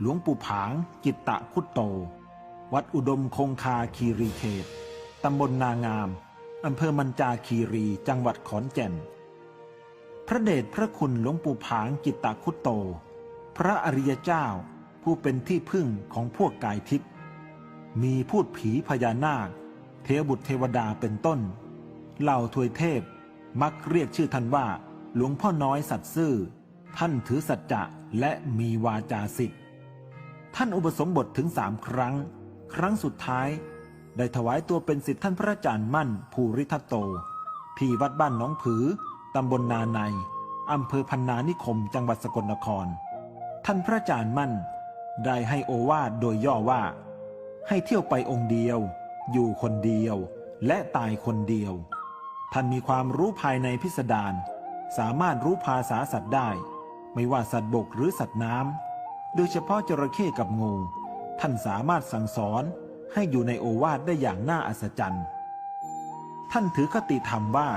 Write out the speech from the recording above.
หลวงปู่ผาง กิตตะคุตโต วัดอุดมคงคาคีรีเขต ตำบลนางาม อำเภอมันจาคีรี จังหวัดขอนแก่น พระเดชพระคุณหลวงปู่ผาง กิตตะคุตโต พระอริยเจ้าผู้เป็นที่พึ่งของพวกกายทิพย์มีพูดผีพญานาค เทวบุตรเทวดาเป็นต้น เหล่าทวยเทพมักเรียกชื่อท่านว่า หลวงพ่อน้อยสัตย์ซื่อ ท่านถือสัจจะและมีวาจาสิทธิ์ ท่านอุปสมบทถึงสามครั้ง ครั้งสุดท้าย ได้ถวายตัวเป็นสิทธิท่านพระอาจารย์มั่น ภูริทัตโตที่วัดบ้านน้องผือ ตำบลนาในอำเภอพันนานิคม จังหวัดสกลนคร ท่านพระอาจารย์มั่น ได้ให้โอวาทโดยย่อว่า ให้เที่ยวไปองค์เดียว อยู่คนเดียว และตายคนเดียว ท่านมีความรู้ภายในพิสดารสามารถรู้ภาษาสัตว์ได้ ไม่ว่าสัตว์บกหรือสัตว์น้ำ โดยเฉพาะจระเข้กับงู ท่านสามารถสั่งสอนให้อยู่ในโอวาทได้อย่างน่าอัศจรรย์ ท่านถือคติธรรมว่า